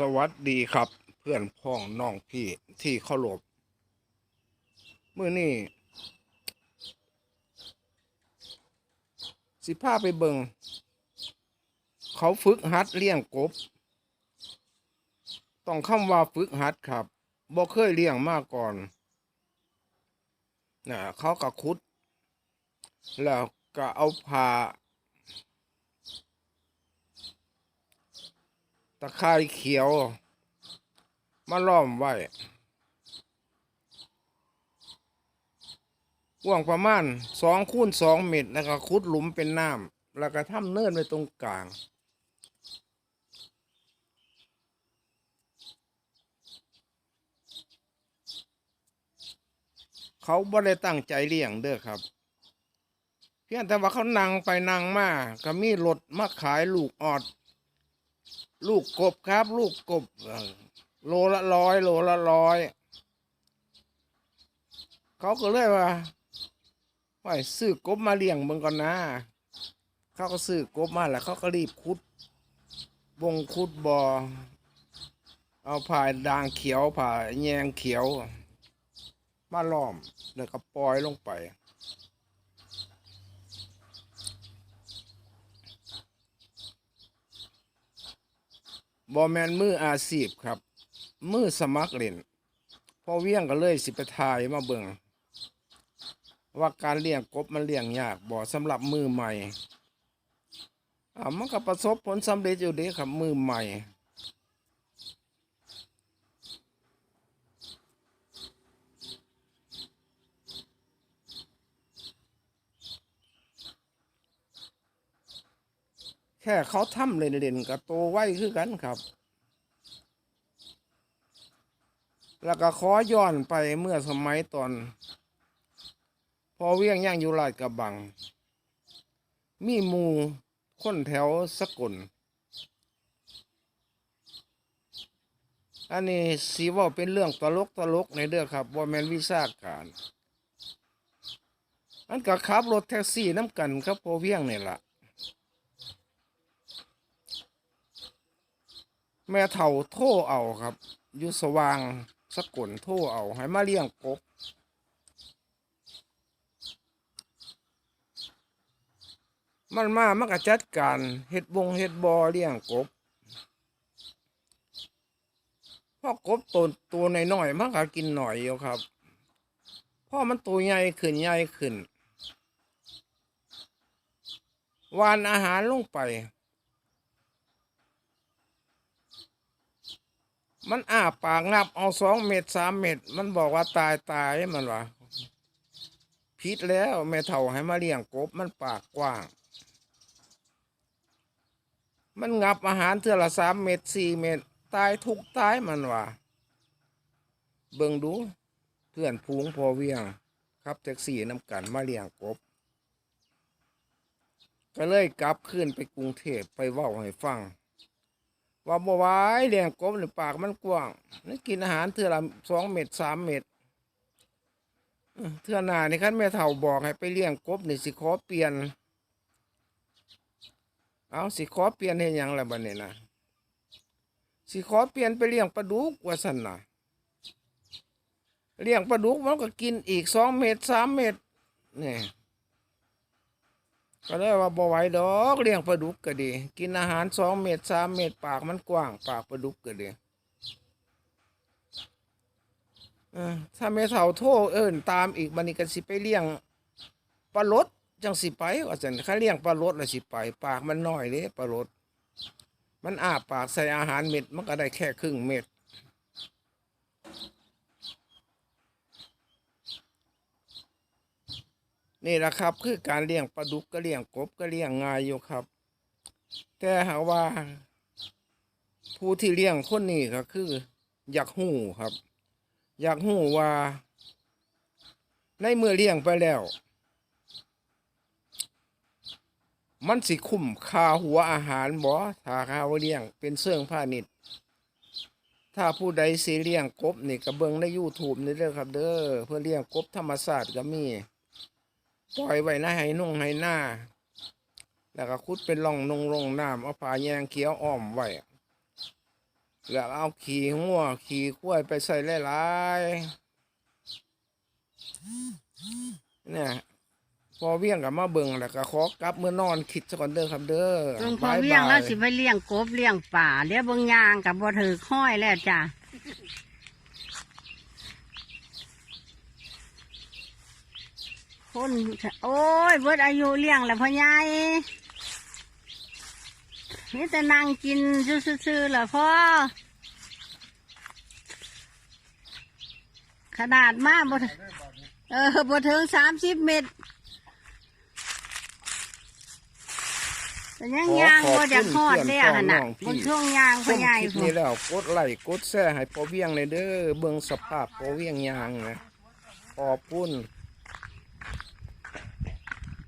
สวัสดีครับเพื่อนพ้องน้องพี่ที่เคารพเมื่อนี้สิพาไปเบิงเขาฝึกหัดเลี้ยงกบ ต้องคำว่าฝึกหัดครับบ่เคยเลี้ยงมาก่อนนะเขาก็คุด แล้วก็เอาผ้า ตะไคร้เขียว มาล้อมไว้กว้างประมาณสองคูณสองเมตร แล้วก็ขุดหลุมเป็นน้ำแล้วก็ทำเนินไว้ตรงกลาง เขาบ่ได้ตั้งใจเลี้ยงเด้อครับ เพียงแต่ว่าเขานั่งไปนั่งมาก็มีรถมาขายลูกออด ลูกกบครับ ลูกกบโลละร้อยโลละร้อยเขาก็เลยว่าว่าซื้อกบมาเลี้ยงเมืองก่อนนะ เขาก็ซื้อกบมาแล้วเขาก็รีบขุดวงขุดบอ่อเอาผ่ายด่างเขียวผ่าแยงเขียว มาล้อมแล้วก็ปล่อยลงไป บอแมนมืออาชีพครับ มือสมัครเล่นพอเวียงก็เลยสิไปทายมาเบิงว่าการเลี้ยงกบมันเลี้ยงยากบ่สำหรับมือใหม่อ่ามันก็ประสบผลสำเร็จอยู่ดีครับมือใหม่ ค่เขาทำเล่นๆกับโตไว้คือกันครับ แล้วก็ขอย้อนไปเมื่อสมัยตอน พอเวียงย่างอยู่ลาดกระบัง มีมูคนแถวสกลอันนี้สีว่าเป็นเรื่องตลกตลกในเด้องครับว่าแมนวิชาการอันก็ขับรถแท็กซี่น้ำกันครับพอเวียงนี่แหละ แม่เฒ่าโทรเอาครับอยู่สว่างสกลโทรเอา ให้มาเลี้ยงกบมันมามันก็จัดการเฮ็ดวงเฮ็ดบอเลี้ยงกบพราะกบตัวตัวน้อยๆมันก็กินหน่อยอยู่ครับพราะมันตัวใหญ่ขึ้นใหญ่ขึ้นวานอาหารลงไป มันอ้าปากงับเอาสองเม็ดสามเม็ดมันบอกว่าตายตายมันวะพิษแล้วแม่เฒ่าให้มาเลี้ยงกบมันปากกว้าง มันงับอาหารเทือละสามเม็ดสี่เม็ดตายทุกตายมันวะเบิ่งดู เพื่อนพูงพอเวียง ครับแท็กซี่น้ำกันมาเลี้ยงกบ ก็เลยกลับขึ้นไปกรุงเทพไปเว้าให้ฟัง ว่าบ่ไหวายเลี้ยงกบในปากมันกว้างนี่กินอาหารเทื่อละสองเม็ดสามเม็ดเทื่อหนานี่คันแม่เฒ่าบอกให้ไปเลี้ยงกบนี่สิขอเปลี่ยน เอาสิขอเปลี่ยนให้ยังละบัดนี้นะสิขอเปลี่ยนไปเลี้ยงปลาดุกว่าซั่นนะเลี้ยงปลาดุกมันก็กินอีกสองเม็ดสามเม็ดนี่ย ก็เลยว่าบ่ไหวดอกเลี้ยงปลาดุกก็ดี กินอาหารสองเม็ดสามเม็ดปากมันกว้าง ปากปลาดุกก็ดีถ้าแม่เฒ่าโทรเอิ้นตามอีกบัดนี้ก็สิไปเลี้ยงปลาลดจังสิไปว่าซั่นถ้าเลี้ยงปลาลดล้วสิไป ปากมันน้อยเด้ปลาลดมันอ้าปากใส่อาหารเม็ดมันก็ได้แค่ครึ่งเม็ด นี่แหละครับ คือการเลี้ยงปลาดุกก็เลี้ยงกบก็เลี้ยงง่ายอยู่ครับ แต่หากว่า ผู้ที่เลี้ยงคนนี้ก็คือ อยากหู้ครับ อยากหู้ว่า ในเมื่อเลี้ยงไปแล้ว มันสิคุ้มค่าหัวอาหารบ่ถ้าค่าเลี้ยงเป็นเสื่องพาณิชย์ถ้าผู้ใดสิเลี้ยงกบนี่ก็เบิ่งใน YouTube นี่เด้อครับ เด้อเพื่อเลี้ยงกบธรรมชาสติก็มี ปล่อยไว้ในให้นุ่งให้หน้า แล้วก็คุดเป็นร่องนงร่องน้ำเอาผ้าแยงเขียวอ้อมไว้แล้วเอาขี่งัวขี่ข้วยไปใส่หลายๆเนี่ยพอเวียงกับมาเบิงแล้วก็ขอกลับเมื่อนอนคิดซะก่อนเด้อครับเด้อเบิ่งพอเลี้ยงแล้วสิไปเลี้ยงกบเลี้ยงป่าเดี๋ยวเบิ่งยางกับบ่ถือห้อยแล้วจ้ะ คนโอ้ยเบิดอายุเลี้ยงแล้วพ่อใหญ่นี่แต่นั่งกินซื่อๆเหรอพ่อ ขนาดมากบ่ถึงเออบ่ถึงสามสิบเมตรแต่ยังยางบ่จากฮอดเนี่ยหั่นน่ะบนช่วงยางชพ่อมใหญ่คลิปพุ่นี้นแล้วกดไลค์กดแชร์ให้พอเวียงเลยเด้อเบิ่งสภาพพอเวียงยางนะขอบคุณ